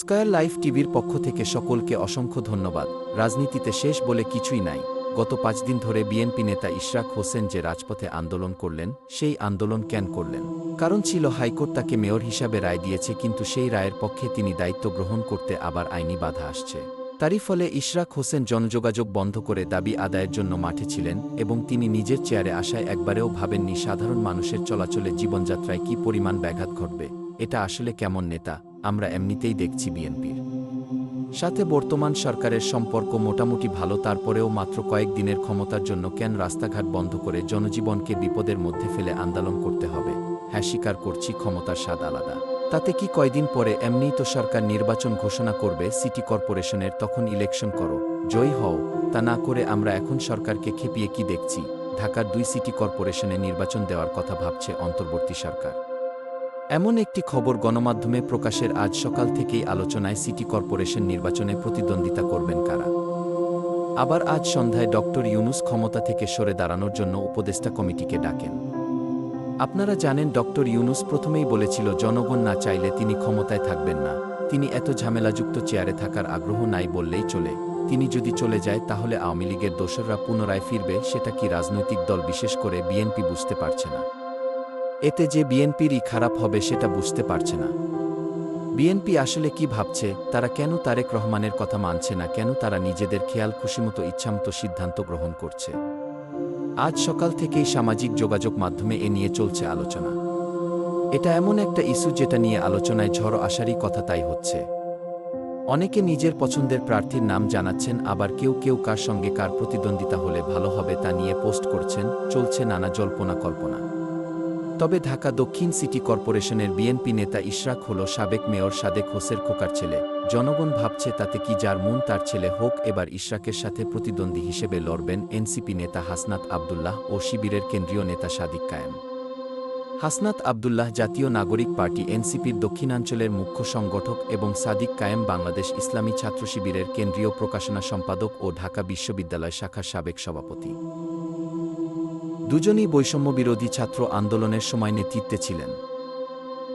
Square life টিভির পক্ষ থেকে সকলকে অসংখ্য ধন্যবাদ। রাজনীতিতে শেষ বলে কিছুই নাই। গত পাঁচ দিন ধরে বিএনপি নেতা ইশরাক হোসেন যে রাজপথে আন্দোলন করলেন, সেই আন্দোলন কেন করলেন? কারণ ছিল হাইকোর্ট তাকে মেয়র হিসাবে রায় দিয়েছে, কিন্তু সেই রায়ের পক্ষে তিনি দায়িত্ব গ্রহণ করতে আবার আইনি বাধা আসছে। তারই ফলে ইশরাক হোসেন জনযোগাযোগ বন্ধ করে দাবি আদায়ের জন্য মাঠে ছিলেন এবং তিনি নিজের চেয়ারে আসায় একবারেও ভাবেননি সাধারণ মানুষের চলাচলে জীবনযাত্রায় কি পরিমাণ ব্যাঘাত ঘটবে। এটা আসলে কেমন নেতা? আমরা এমনিতেই দেখছি বিএনপির। সাথে বর্তমান সরকারের সম্পর্ক মোটামুটি ভালো, তারপরেও মাত্র কয়েক দিনের ক্ষমতার জন্য কেন রাস্তাঘাট বন্ধ করে জনজীবনকে বিপদের মধ্যে ফেলে আন্দোলন করতে হবে? হ্যাঁ স্বীকার করছি, ক্ষমতার স্বাদ আলাদা। তাতে কি কয়দিন পরে এমনিই তো সরকার নির্বাচন ঘোষণা করবে, সিটি কর্পোরেশনের তখন ইলেকশন করো, জয়ী হও, তা না করে আমরা এখন সরকারকে খেপিয়ে কি দেখছি? ঢাকার দুই সিটি কর্পোরেশনে নির্বাচন দেওয়ার কথা ভাবছে অন্তর্বর্তী সরকার। এমন একটি খবর গণমাধ্যমে প্রকাশের আজ সকাল থেকেই আলোচনায় সিটি কর্পোরেশন নির্বাচনে প্রতিদ্বন্দ্বিতা করবেন কারা? আবার আজ সন্ধ্যায় ডক্টর ইউনুস ক্ষমতা থেকে সরে দাঁড়ানোর জন্য উপদেষ্টা কমিটিকে ডাকেন। আপনারা জানেন ডক্টর ইউনুস প্রথমেই বলেছিল, জনগণ না চাইলে তিনি ক্ষমতায় থাকবেন না। তিনি এত ঝামেলাযুক্ত চেয়ারে থাকার আগ্রহ নাই বললেই চলে। তিনি যদি চলে যায়, তাহলে আওয়ামী লীগের দোসররা পুনরায় ফিরবে, সেটা কি রাজনৈতিক দল বিশেষ করে বিএনপি বুঝতে পারছে না। এতে যে বিএনপিরই খারাপ হবে সেটা বুঝতে পারছে না। বিএনপি আসলে কি ভাবছে, তারা কেন তারেক রহমানের কথা মানছে না, কেন তারা নিজেদের খেয়াল খুশিমতো ইচ্ছামতো সিদ্ধান্ত গ্রহণ করছে? আজ সকাল থেকেই সামাজিক যোগাযোগ মাধ্যমে এ নিয়ে চলছে আলোচনা। এটা এমন একটা ইস্যু যেটা নিয়ে আলোচনায় ঝড় আসারই কথা তাই হচ্ছে। অনেকে নিজের পছন্দের প্রার্থীর নাম জানাচ্ছেন, আবার কেউ কেউ কার সঙ্গে কার প্রতিদ্বন্দ্বিতা হলে ভালো হবে তা নিয়ে পোস্ট করছেন, চলছে নানা জল্পনা কল্পনা। তবে ঢাকা দক্ষিণ সিটি কর্পোরেশনের বিএনপি নেতা ইশরাক হল সাবেক মেয়র সাদেক হোসের খোকার ছেলে। জনগণ ভাবছে তাতে কি যার মন তার ছেলে হোক, এবার ইশরাকের সাথে প্রতিদ্বন্দ্বী হিসেবে লড়বেন এনসিপি নেতা হাসনাত আবদুল্লাহ ও শিবিরের কেন্দ্রীয় নেতা সাদিক কায়েম। হাসনাত আবদুল্লাহ জাতীয় নাগরিক পার্টি এনসিপির দক্ষিণাঞ্চলের মুখ্য সংগঠক এবং সাদিক কায়েম বাংলাদেশ ইসলামী ছাত্র শিবিরের কেন্দ্রীয় প্রকাশনা সম্পাদক ও ঢাকা বিশ্ববিদ্যালয় শাখার সাবেক সভাপতি। দুজনই বৈষম্য বিরোধী ছাত্র আন্দোলনের সময় নেতৃত্বে ছিলেন।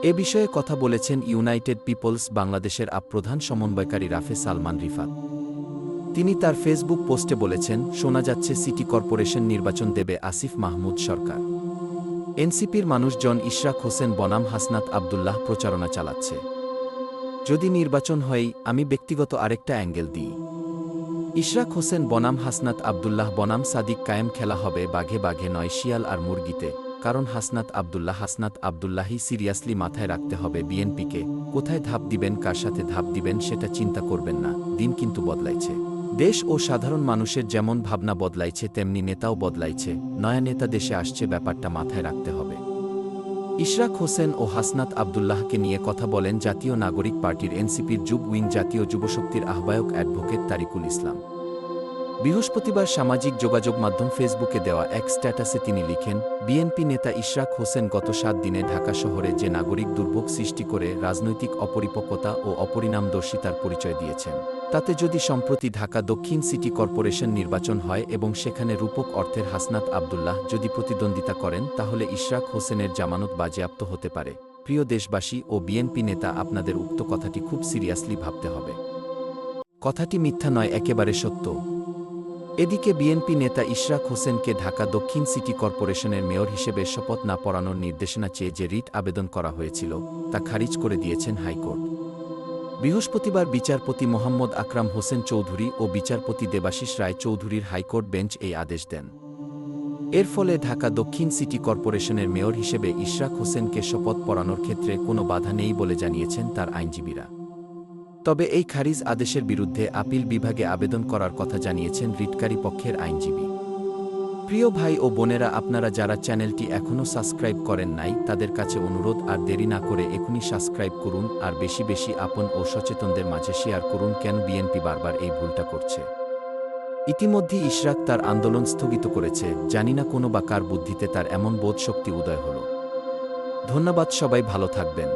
এ বিষয়ে কথা বলেছেন ইউনাইটেড পিপলস বাংলাদেশের আপ প্রধান সমন্বয়কারী রাফে সালমান রিফাত। তিনি তার ফেসবুক পোস্টে বলেছেন, শোনা যাচ্ছে সিটি কর্পোরেশন নির্বাচন দেবে আসিফ মাহমুদ সরকার। এনসিপির মানুষজন ইশরাক হোসেন বনাম হাসনাত আবদুল্লাহ প্রচারণা চালাচ্ছে। যদি নির্বাচন হয়, আমি ব্যক্তিগত আরেকটা অ্যাঙ্গেল দিই। ইশরাক হোসেন বনাম হাসনাত আবদুল্লাহ বনাম সাদিক কায়েম খেলা হবে বাঘে বাঘে নয় শিয়াল আর মুরগিতে। কারণ হাসনাত আবদুল্লাহ হাসনাত আবদুল্লাহি সিরিয়াসলি মাথায় রাখতে হবে বিএনপিকে। কোথায় ধাপ দিবেন, কার সাথে ধাপ দিবেন সেটা চিন্তা করবেন না। দিন কিন্তু বদলাইছে। দেশ ও সাধারণ মানুষের যেমন ভাবনা বদলাইছে, তেমনি নেতাও বদলাইছে। নয়া নেতা দেশে আসছে, ব্যাপারটা মাথায় রাখতে হবে। ইশরাক হোসেন ও হাসনাত আবদুল্লাহকে নিয়ে কথা বলেন জাতীয় নাগরিক পার্টির এনসিপির যুব উইং জাতীয় যুবশক্তির আহ্বায়ক অ্যাডভোকেট তারিকুল ইসলাম। বৃহস্পতিবার সামাজিক যোগাযোগ মাধ্যম ফেসবুকে দেওয়া এক স্ট্যাটাসে তিনি লিখেন, বিএনপি নেতা ইশরাক হোসেন গত সাত দিনে ঢাকা শহরে যে নাগরিক দুর্ভোগ সৃষ্টি করে রাজনৈতিক অপরিপক্কতা ও অপরিণামদর্শিতার পরিচয় দিয়েছেন। তাতে যদি সম্প্রতি ঢাকা দক্ষিণ সিটি কর্পোরেশন নির্বাচন হয় এবং সেখানে রূপক অর্থের হাসনাত আবদুল্লাহ যদি প্রতিদ্বন্দ্বিতা করেন, তাহলে ইশরাক হোসেনের জামানত বাজেয়াপ্ত হতে পারে। প্রিয় দেশবাসী ও বিএনপি নেতা, আপনাদের উক্ত কথাটি খুব সিরিয়াসলি ভাবতে হবে। কথাটি মিথ্যা নয়, একেবারে সত্য। এদিকে বিএনপি নেতা ইশরাক হোসেনকে ঢাকা দক্ষিণ সিটি কর্পোরেশনের মেয়র হিসেবে শপথ না পড়ানোর নির্দেশনা চেয়ে যে রিট আবেদন করা হয়েছিল, তা খারিজ করে দিয়েছেন হাইকোর্ট। বৃহস্পতিবার বিচারপতি মোহাম্মদ আকরাম হোসেন চৌধুরী ও বিচারপতি দেবাশিস রায় চৌধুরীর হাইকোর্ট বেঞ্চ এই আদেশ দেন। এর ফলে ঢাকা দক্ষিণ সিটি কর্পোরেশনের মেয়র হিসেবে ইশরাক হোসেনকে শপথ পড়ানোর ক্ষেত্রে কোনো বাধা নেই বলে জানিয়েছেন তার আইনজীবীরা। তবে এই খারিজ আদেশের বিরুদ্ধে আপিল বিভাগে আবেদন করার কথা জানিয়েছেন রিটকারী পক্ষের আইনজীবী। প্রিয় ভাই ও বোনেরা, আপনারা যারা চ্যানেলটি এখনও সাবস্ক্রাইব করেন নাই, তাদের কাছে অনুরোধ, আর দেরি না করে এখনই সাবস্ক্রাইব করুন, আর বেশি বেশি আপন ও সচেতনদের মাঝে শেয়ার করুন কেন বিএনপি বারবার এই ভুলটা করছে। ইতিমধ্যে ইশরাক তার আন্দোলন স্থগিত করেছে, জানি না কোনো বা কার বুদ্ধিতে তার এমন বোধ শক্তি উদয় হল। ধন্যবাদ, সবাই ভালো থাকবেন।